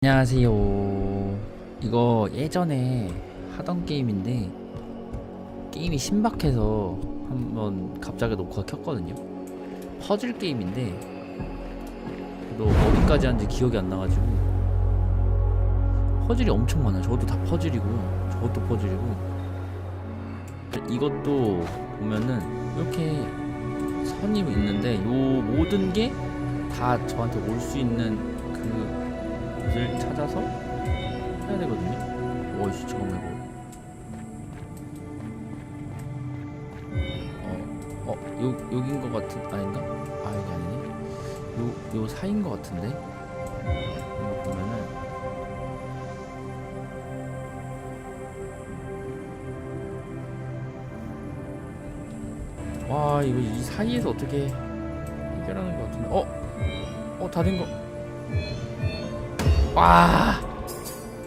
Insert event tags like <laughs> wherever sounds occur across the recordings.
안녕하세요. 이거 예전에 하던 게임인데 게임이 신박해서 한번 갑자기 녹화 켰거든요. 퍼즐 게임인데 너 어디까지 하는지 기억이 안 나가지고 퍼즐이 엄청 많아요. 저것도 다 퍼즐이고요. 저것도 퍼즐이고 이것도 보면은 이렇게 선이 있는데 요 모든 게 다 저한테 올 수 있는 그 곳을 찾아서 해야 되거든요. 어이씨 잠깐만 이거. 어, 어, 요 여긴 것 같은 아닌가? 아 여기 아니네. 요, 요 사이인 것 같은데. 이거 보면은 와 이거 이 사이에서 어떻게 해결하는 것 같은데. 어, 어 다 된 거. 와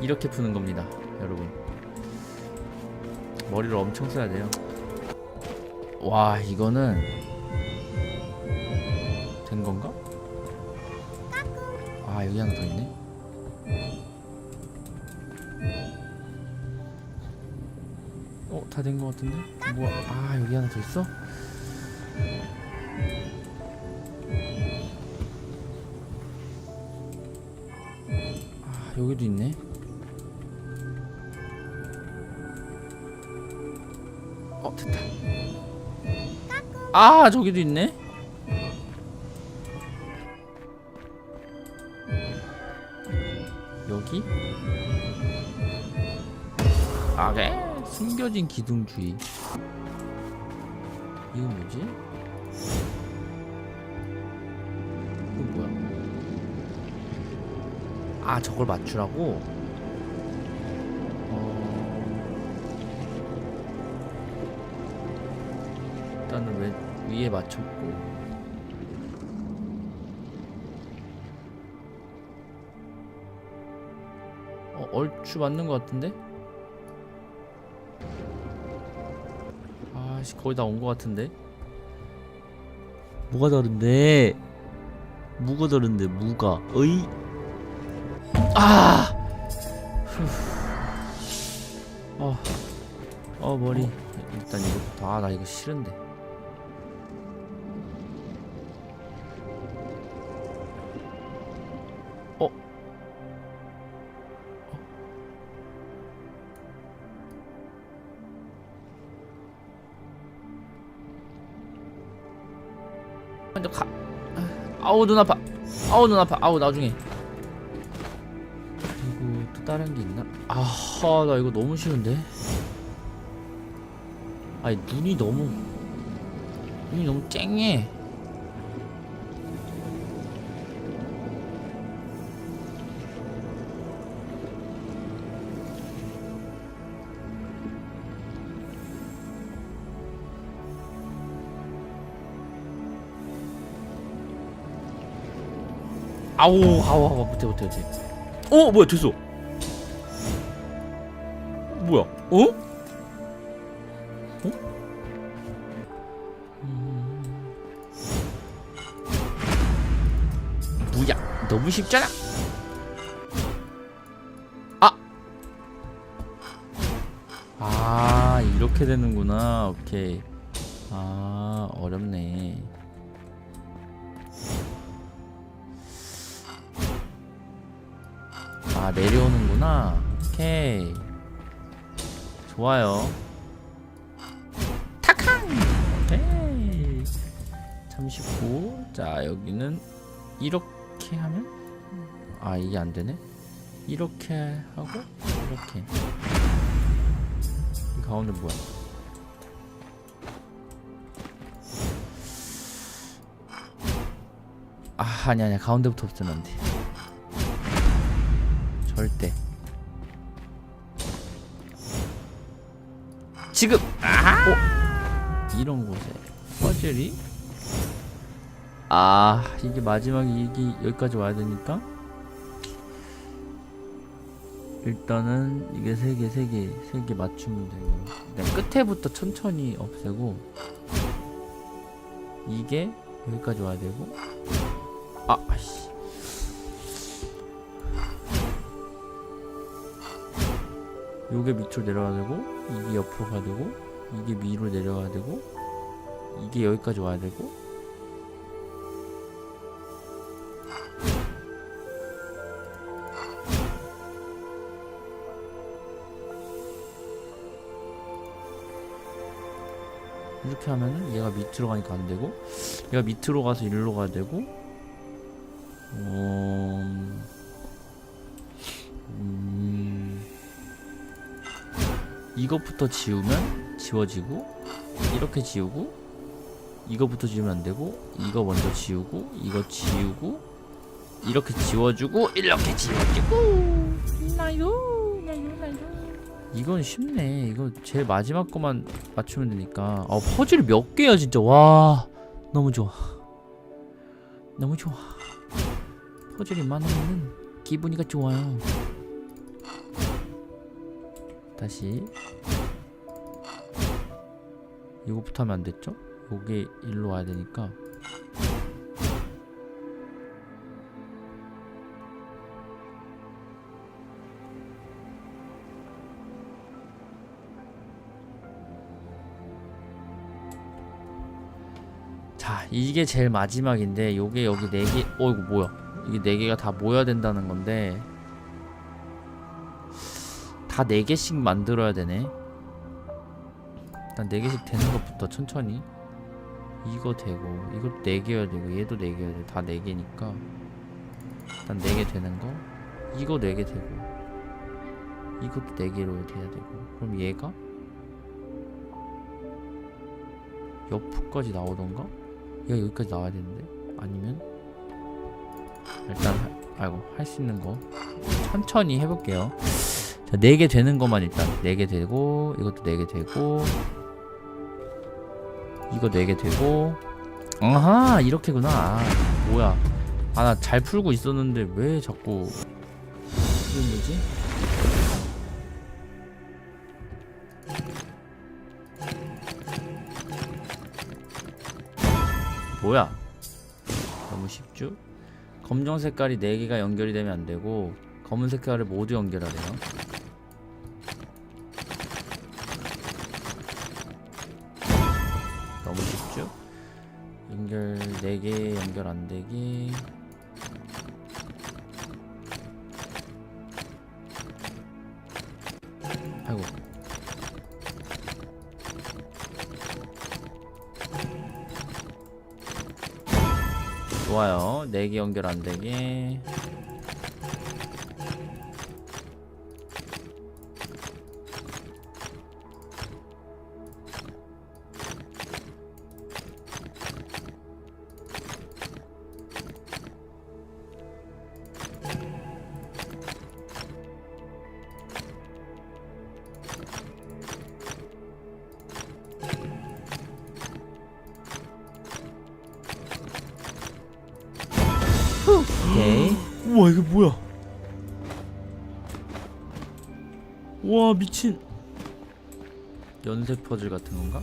이렇게 푸는 겁니다 여러분 머리를 엄청 써야 돼요 와 이거는 된 건가? 아 여기 하나 더 있네 어 다된거 같은데? 뭐야 아 여기 하나 더 있어? 여기도 있네. 어 됐다. 아 저기도 있네. 여기? 아게 숨겨진 기둥주의. 이건 뭐지? 아 저걸 맞추라고? 어... 일단은 왜 위에 맞췄고 어 얼추 맞는 것 같은데? 아씨 거의 다 온 것 같은데? 뭐가 다른데? 무가 다른데 무가 어이 아! 후. 어, 어 머리 일단 이거 아나 이거 싫은데 어? 어? 먼저 가 아우 눈 아파 아우 눈 아파 아우 나중에 또 다른 게 있나? 아하 나 이거 너무 싫은데? 아니 눈이 너무 눈이 너무 쨍해. 아우 아우 아우 못해 못해 못해. 어 뭐야 됐어 뭐야 어? 어? 음. 뭐야 너무 쉽잖아 아! 아 이렇게 되는구나 오케이 아 어렵네 아 내려오는구나 오케이 좋아요. 탁항 오케이. 참 쉽고. 자 여기는 이렇게 하면? 아 이게 안되네? 이렇게 하고 이렇게. 이 가운데 뭐야? 아 아니 아니 가운데부터 없으면 안돼. 절대 지금. 어? 이런 곳에. 퍼즐이? 아 이게 마지막에 이게 여기까지 와야 되니까. 일단은 이게 세 개 세 개 세 개 맞추면 돼요. 일단 끝에부터 천천히 없애고 이게 여기까지 와야 되고. 아 씨. 요게 밑으로 내려가야 되고 이게 옆으로 가야 되고 이게 위로 내려가야 되고 이게 여기까지 와야 되고. 이렇게 하면은 얘가 밑으로 가니까 안 되고 얘가 밑으로 가서 일로 가야 되고 음, 음, 이것부터 지우면 지워지고 이렇게 지우고 이거부터 지우면 안 되고 이거 먼저 지우고 이거 지우고 이렇게 지워주고 이렇게 지워주고. 나요 나요 나요. 이건 쉽네. 이거 제일 마지막 거만 맞추면 되니까. 아 퍼즐이 몇 개야 진짜. 와 너무 좋아. 너무 좋아. 퍼즐이 많으면 기분이가 좋아요 다시. 이거부터 하면 안 됐죠? 요게 일로 와야 되니까. 자 이게 제일 마지막인데 요게 여기 네개 어 이거 뭐야. 이게 네 개가 다 모여야 된다는 건데 다네 개씩 만들어야 되네. 일단 네 개씩 되는 것부터 천천히. 이거 되고 이것도 네 개여야 되고 얘도 네 개여야 돼. 다네 개니까. 일단 네개 되는 거. 이거 네개 되고 이것도 네 개로 돼야 되고. 그럼 얘가? 옆까지 나오던가? 얘가 여기까지 나와야 되는데? 아니면? 일단 하, 아이고 할 수 있는 거. 천천히 해볼게요 자, 4개 되는 것만 일단 4개 되고 이것도 4개 되고 이거 4개 되고. 아하 이렇게구나. 아, 뭐야. 아 나 잘 풀고 있었는데 왜 자꾸 이게 뭐지? 뭐야? 너무 쉽죠? 검정 색깔이 4개가 연결이 되면 안 되고 검은 색깔을 모두 연결하래요 좋아요. 4개 연결 안 되게 이게 뭐야 와 미친 연쇄 퍼즐 같은 건가?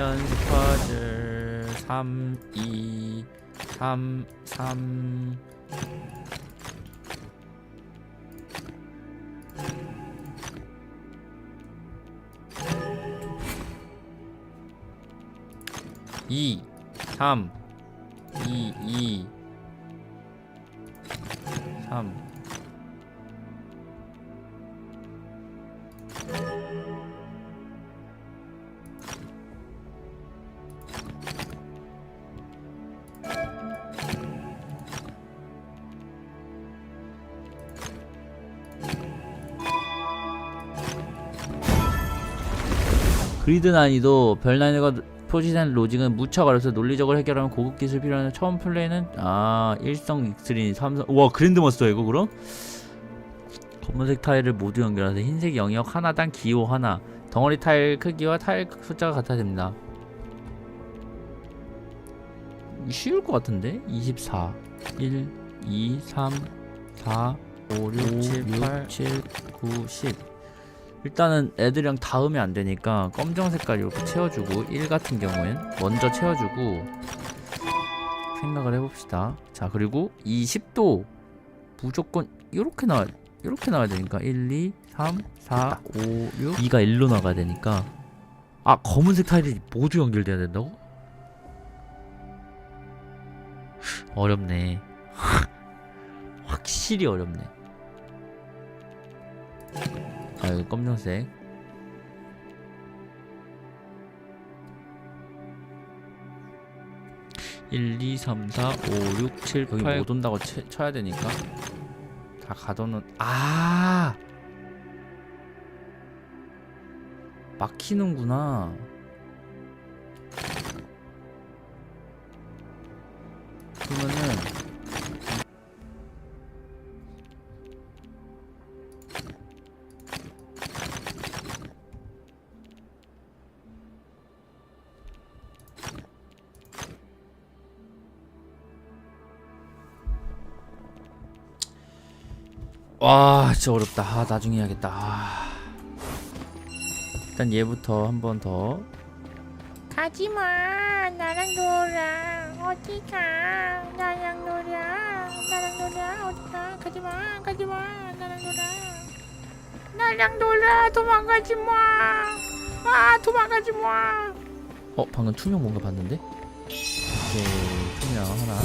연습 퍼즐 3 2 3 3 2 3 2 2 3 그리드 난이도 별 난이도가 표시된 로직은 무척 어려서 논리적으로 해결하면 고급 기술 필요한 처음 플레이는 아 일성 익스트림 삼성 와 그랜드 머스터 이거 그럼? 검은색 타일을 모두 연결해서 흰색 영역 하나당 기호 하나. 덩어리 타일 크기와 타일 숫자가 같아야 됩니다. 쉬울 것 같은데? 24 1 2 3 4 5 6 7 8 7 9 10 일단은 애들이랑 닿으면 안 되니까 검정 색깔 이렇게 채워주고 1 같은 경우엔 먼저 채워주고 생각을 해봅시다. 자 그리고 20도 무조건 이렇게 나와 이렇게 나와야 되니까 1 2 3 4 5 6 2가 1로 나가야 되니까. 아 검은색 타일이 모두 연결돼야 된다고? 어렵네. <laughs> 확실히 어렵네 아 여기 검정색. 일, 이, 삼, 사, 오, 육, 칠, 여기 못 온다고 쳐, 쳐야 되니까. 다 가둬놓은 아! 막히는구나 와 진짜 어렵다. 아 나중에 해야겠다. 아. 일단 얘부터 한 번 더. 가지마. 나랑 놀아. 어디가? 나랑 놀아. 나랑 놀아. 어디가? 가지마. 가지마. 나랑 놀아. 나랑 놀아. 도망가지 마. 아 도망가지 마. 어 방금 투명 뭔가 봤는데? 오케이 투명 하나